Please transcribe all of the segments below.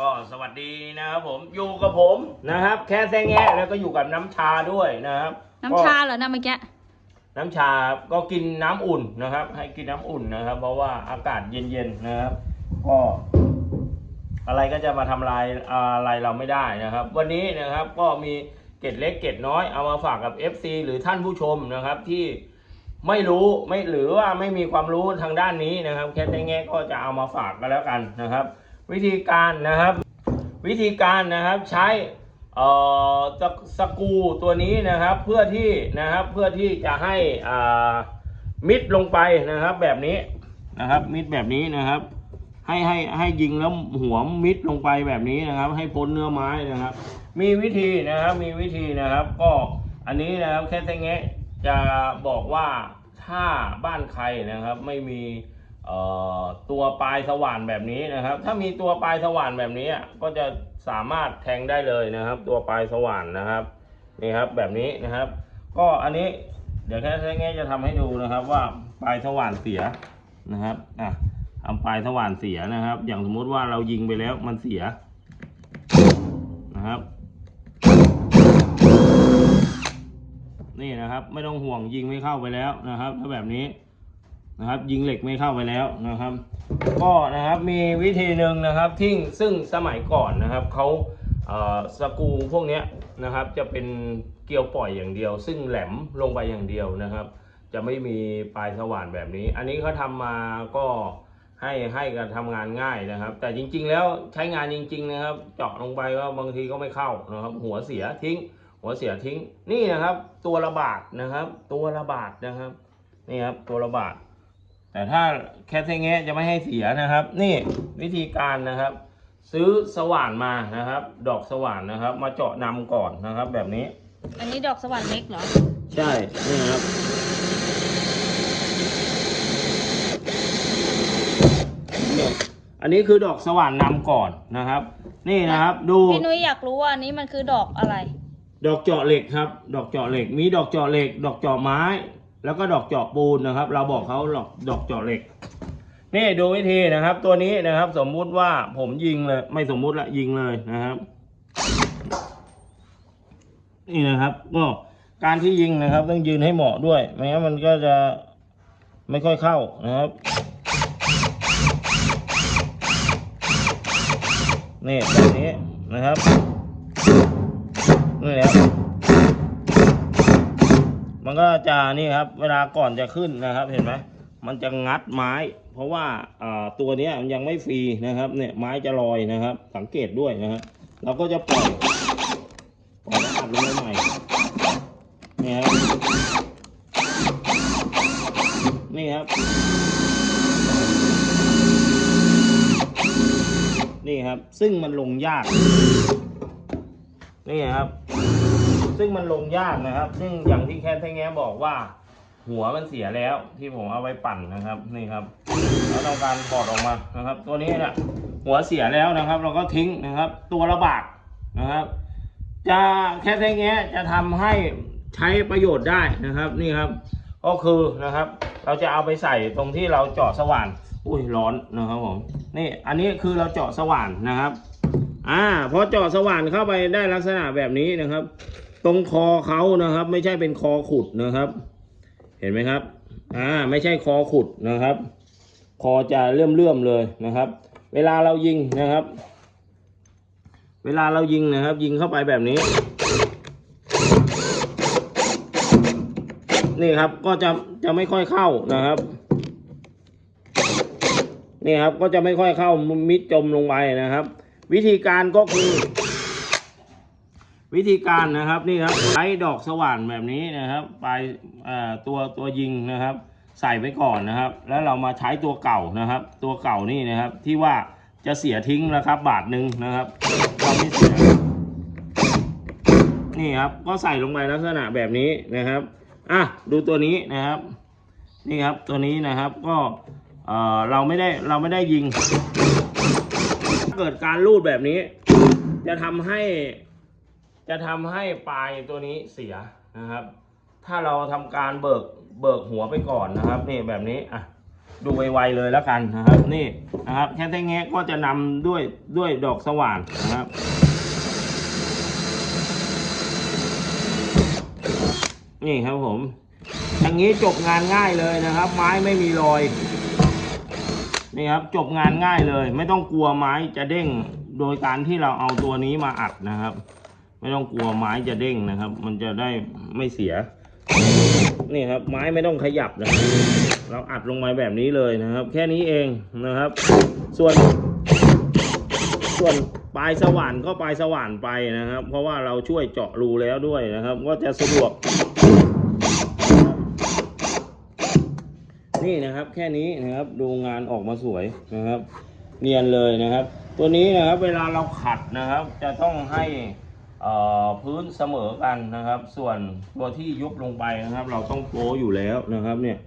ก็สวัสดีนะครับผมอยู่กับผมนะครับ แค่แซงแงะแล้วก็อยู่กับน้ำชาด้วยนะครับน้ำชาเหรอนะเมื่อกี้น้ำชาก็กินน้ำอุ่นนะครับ ให้กินน้ำอุ่นนะครับ เพราะว่าอากาศเย็นๆนะครับก็อะไรก็จะมาทำลายอะไรเราไม่ได้นะครับ วันนี้นะครับก็มีเกร็ดเล็กเกร็ดน้อยเอามาฝากกับ FC หรือท่านผู้ชมนะครับที่ไม่รู้ไม่หรือว่าไม่มีความรู้ทางด้านนี้นะครับ แค่แง่ก็จะเอามาฝากกันแล้วกันนะครับ วิธีการนะครับ วิธีการนะครับใช้เอ่อสกสกรูตัวนี้นะครับเพื่อที่นะครับเพื่อที่จะให้อ่ามิดลงไปนะครับแบบนี้นะครับมิดแบบนี้นะครับ ให้ให้ให้ยิงแล้วหัวมิดลงไปแบบนี้นะครับ ให้พ้นเนื้อไม้นะครับ มีวิธีนะครับมีวิธีนะครับ ก็อันนี้นะครับแค่แงะจะบอกว่าถ้าบ้านใครนะครับไม่มี ตัวปลายสว่านแบบนี้นะครับ ถ้ามีตัวปลายสว่านแบบนี้ก็จะสามารถแทงได้เลยนะครับ ตัวปลายสว่านนะครับนี่ครับแบบนี้นะครับ ก็อันนี้เดี๋ยวแค่แงะจะทำให้ดูนะครับ ว่าปลายสว่านเสียนะครับอะทำปลายสว่านเสียนะครับ อย่างสมมุติว่าเรายิงไปแล้วมันเสียนะครับ นี่นะครับไม่ต้องห่วงยิงไม่เข้าไปแล้วนะครับ ถ้าแบบนี้ นะครับ ยิงเหล็กไม่เข้าไปแล้วนะครับ ก็นะครับมีวิธีหนึ่งนะครับที่ซึ่งสมัยก่อนนะครับเขาสกูพวกนี้นะครับจะเป็นเกลียวปล่อยอย่างเดียว ซึ่งแหลมลงไปอย่างเดียวนะครับ จะไม่มีปลายสว่านแบบนี้ อันนี้เขาทำมาก็ให้ให้กันทำงานง่ายนะครับ แต่จริง ๆ แล้วใช้งานจริง ๆ นะครับ เจาะลงไปก็บางทีก็ไม่เข้านะครับ หัวเสียทิ้ง หัวเสียทิ้งนี่นะครับ ตัวระบาดนะครับ ตัวระบาดนะครับนี่ครับตัวระบาด แต่ถ้าแคทแงะจะไม่ให้เสียนะครับ นี่วิธีการนะครับ ซื้อสว่านมานะครับ ดอกสว่านนะครับ มาเจาะนำก่อนนะครับ แบบนี้ อันนี้ดอกสวรรค์เล็กเหรอ ใช่นี่ครับเนี่ยอันนี้คือดอกสว่านนำก่อนนะครับ นี่นะครับ ดูพี่นุ้ยอยากรู้ว่าอันนี้มันคือดอกอะไร ดอกเจาะเหล็กครับ ดอกเจาะเหล็ก มีดอกเจาะเหล็ก ดอกเจาะไม้ แล้วก็ดอกเจาะปูนนะครับ เราบอกเขาดอกดอกเจาะเหล็ก นี่ดูวิธีนะครับ ตัวนี้นะครับ สมมุติว่าผมยิงเลย ไม่สมมุติละยิงเลยนะครับ นี่นะครับ ก็การที่ยิงนะครับ ต้องยืนให้เหมาะด้วยไม่งั้นมันก็จะไม่ค่อยเข้านะครับนี่แบบนี้นะครับนี่แหละ มันก็จะนี่ครับ เวลาก่อนจะขึ้นนะครับ เห็นไหมมันจะงัดไม้ เพราะว่าตัวนี้ยมันยังไม่ฟรีนะครับ เนี่ยไม้จะลอยนะครับ สังเกตด้วยนะครับเราก็จะปล่อยปล่อยอัดลงใหม่นี่ครับนี่ครับ นี่ครับซึ่งมันลงยาก นี่ครับ ซึ่งมันลงยากนะครับ ซึ่งอย่างที่แค่แท้แง้บอกว่า หัวมันเสียแล้วที่ผมเอาไว้ปั่นนะครับนี่ครับเราต้องการถอดออกมานะครับ ตัวนี้เนี่ยหัวเสียแล้วนะครับ เราก็ทิ้งนะครับ ตัวละบาทนะครับ จะแค่แท้แง้จะทำให้ใช้ประโยชน์ได้นะครับนี่ครับ ก็คือนะครับ เราจะเอาไปใส่ตรงที่เราเจาะสว่านอุ้ยร้อนนะครับผมนี่อันนี้คือเราเจาะสว่านนะครับอ่าพอเจาะสว่านเข้าไปได้ลักษณะแบบนี้นะครับ ตรงคอเขานะครับ ไม่ใช่เป็นคอขุดนะครับ เห็นไหมครับ อ่า ไม่ใช่คอขุดนะครับ คอจะเลื่อมเลื่อมๆเลยนะครับ เวลาเรายิงนะครับ เวลาเรายิงนะครับ ยิงเข้าไปแบบนี้ นี่ครับก็จะจะไม่ค่อยเข้านะครับนี่ครับก็จะไม่ค่อยเข้ามิดจมลงไปนะครับ วิธีการก็คือ วิธีการนะครับนี่ครับใช้ดอกสว่านแบบนี้นะครับปลายตัวตัวยิงนะครับ ใส่ไว้ก่อนนะครับ แล้วเรามาใช้ตัวเก่านะครับ ตัวเก่านี่นะครับ ที่ว่าจะเสียทิ้งนะครับ บาทหนึ่งนะครับเราไม่เสียนี่ครับก็ใส่ลงไปลักษณะแบบนี้นะครับอะดูตัวนี้นะครับ นี่ครับตัวนี้นะครับก็เออเราไม่ได้เราไม่ได้ยิง เกิดการรูดแบบนี้ จะทำให้ จะทำให้ปลายตัวนี้เสียนะครับ ถ้าเราทำการเบิกเบิกหัวไปก่อนนะครับ นี่แบบนี้อะดูไวๆเลยแล้วกันนะครับ นี่นะครับแค่แต่แงก็จะนำด้วยด้วยดอกสว่านนะครับนี่ครับผม อย่างนี้จบงานง่ายเลยนะครับ ไม้ไม่มีรอย นี่ครับจบงานง่ายเลย ไม่ต้องกลัวไม้จะเด้งโดยการที่เราเอาตัวนี้มาอัดนะครับ ไม่ต้องกลัวไม้จะเด้งนะครับ มันจะได้ไม่เสีย นี่ครับ ไม้ไม่ต้องขยับนะครับเราอัดลงมาแบบนี้เลยนะครับ แค่นี้เองนะครับ ส่วน ส่วนปลายสว่านก็ปลายสว่านไปนะครับ เพราะว่าเราช่วยเจาะรูแล้วด้วยนะครับ ก็จะสะดวก นี่นะครับ แค่นี้นะครับดูงานออกมาสวยนะครับ เนียนเลยนะครับ ตัวนี้นะครับเวลาเราขัดนะครับ จะต้องให้ พื้นเสมอกันนะครับ ส่วนตัวที่ยุบลงไปนะครับ เราต้องโป๊อยู่แล้วนะครับเนี่ย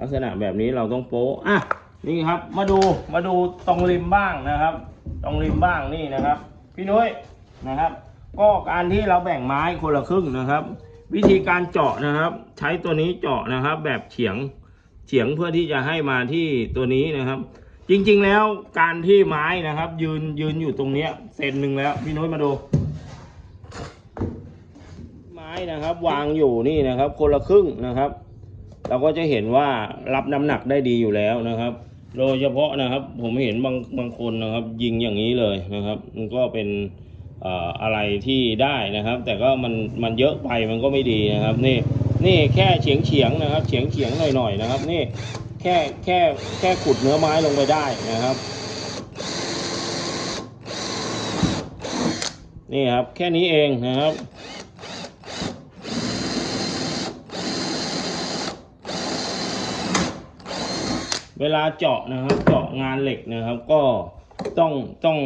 ลักษณะแบบนี้เราต้องโป๊ะอะนี่ครับมาดูมาดูตรงริมบ้างนะครับ ตรงริมบ้างนี่นะครับ พี่นุ้ยนะครับ ก็การที่เราแบ่งไม้คนละครึ่งนะครับ วิธีการเจาะนะครับ ใช้ตัวนี้เจาะนะครับ แบบเฉียงเฉียงเพื่อที่จะให้มาที่ตัวนี้นะครับ จริงๆแล้วการที่ไม้นะครับ ยืนยืนอยู่ตรงเนี้ยเซนหนึ่งแล้วพี่นุ้ยมาดู นะครับ วางอยู่นี่นะครับ คนละครึ่งนะครับ เราก็จะเห็นว่ารับน้ำหนักได้ดีอยู่แล้วนะครับ โดยเฉพาะนะครับ ผมเห็นบางบางคนนะครับ ยิงอย่างนี้เลยนะครับ มันก็เป็นอะไรที่ได้นะครับ แต่ก็มันมันเยอะไปมันก็ไม่ดีนะครับ นี่นี่แค่เฉียงเฉียงนะครับ เฉียงเฉียงหน่อยๆนะครับ นี่แค่แค่แค่ขุดเนื้อไม้ลงไปได้นะครับ นี่ครับแค่นี้เองนะครับ เวลาเจาะนะครับ เจาะงานเหล็กนะครับ ก็ต้องต้อง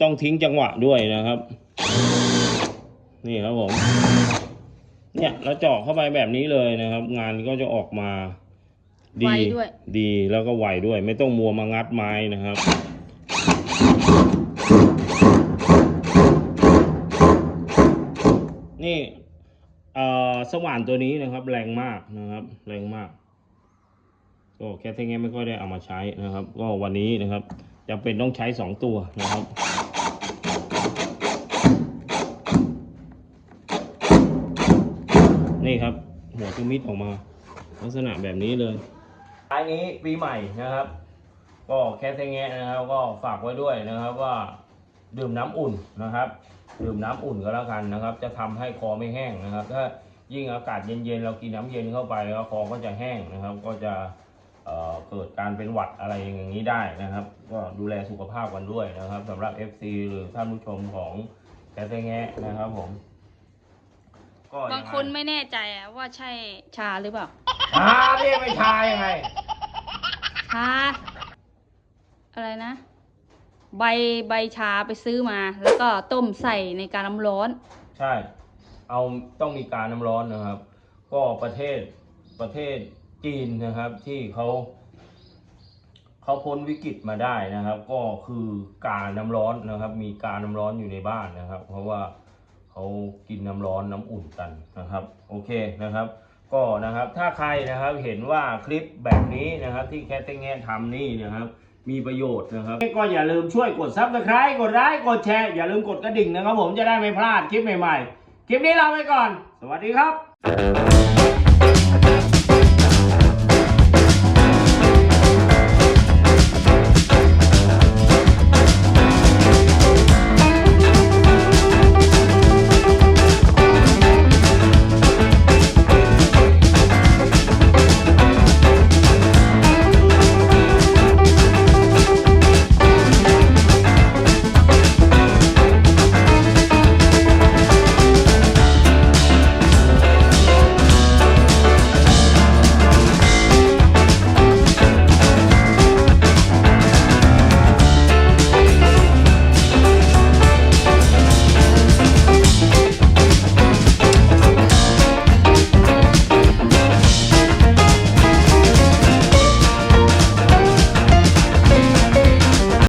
ต้องทิ้งจังหวะด้วยนะครับ นี่ครับผม เนี่ยเราเจาะเข้าไปแบบนี้เลยนะครับ งานก็จะออกมา ดี ไวด้วย ดีแล้วก็ไวด้วย ไม่ต้องมัวมางัดไม้นะครับ นี่เอ่อสว่านตัวนี้นะครับ แรงมากนะครับ แรงมาก ก็แค่เท่านี้ไม่ค่อยได้เอามาใช้นะครับ ก็วันนี้นะครับจำเป็นต้องใช้สองตัวนะครับนี่ครับหัวทูมิดออกมา ลักษณะแบบนี้เลยท้ายนี้ปีใหม่นะครับ ก็แค่เท่านี้นะครับ ก็ฝากไว้ด้วยนะครับว่าดื่มน้ำอุ่นนะครับ ดื่มน้ำอุ่นก็แล้วกันนะครับ จะทำให้คอไม่แห้งนะครับ ถ้ายิ่งอากาศเย็นๆ เรากินน้ำเย็นเข้าไปแล้วคอก็จะแห้งนะครับ ก็จะ เอ่อเกิดการเป็นหวัดอะไรอย่างนี้ได้นะครับ ก็ดูแลสุขภาพกันด้วยนะครับสำหรับ FC หรือท่านผู้ชมของแคทแงะนะครับผม ก็บางคนไม่แน่ใจอะว่าใช่ชาหรือเปล่าชาเรียกไม่ชายังไงชาอะไรนะ ใบใบชาไปซื้อมา แล้วก็ต้มใส่ในการน้ำร้อน ใช่ เอาต้องมีการน้ำร้อนนะครับ ก็ประเทศประเทศ จีนนะครับที่เขาเขาพ้นวิกฤตมาได้นะครับ ก็คือการน้ำร้อนนะครับ มีการน้ำร้อนอยู่ในบ้านนะครับ เพราะว่าเขากินน้ำร้อนน้ำอุ่นกันนะครับ โอเคนะครับ ก็นะครับถ้าใครนะครับเห็นว่าคลิปแบบนี้นะครับ ที่แคทเต้งแงทำนี่นะครับ มีประโยชน์นะครับก็อย่าลืมช่วยกดซับสไคร b ์กดไลค์กดแชร์อย่าลืมกดกระดิ่งนะครับ ผมจะได้ไม่พลาดคลิปใหม่ ๆ คลิปนี้ลาไปก่อน สวัสดีครับ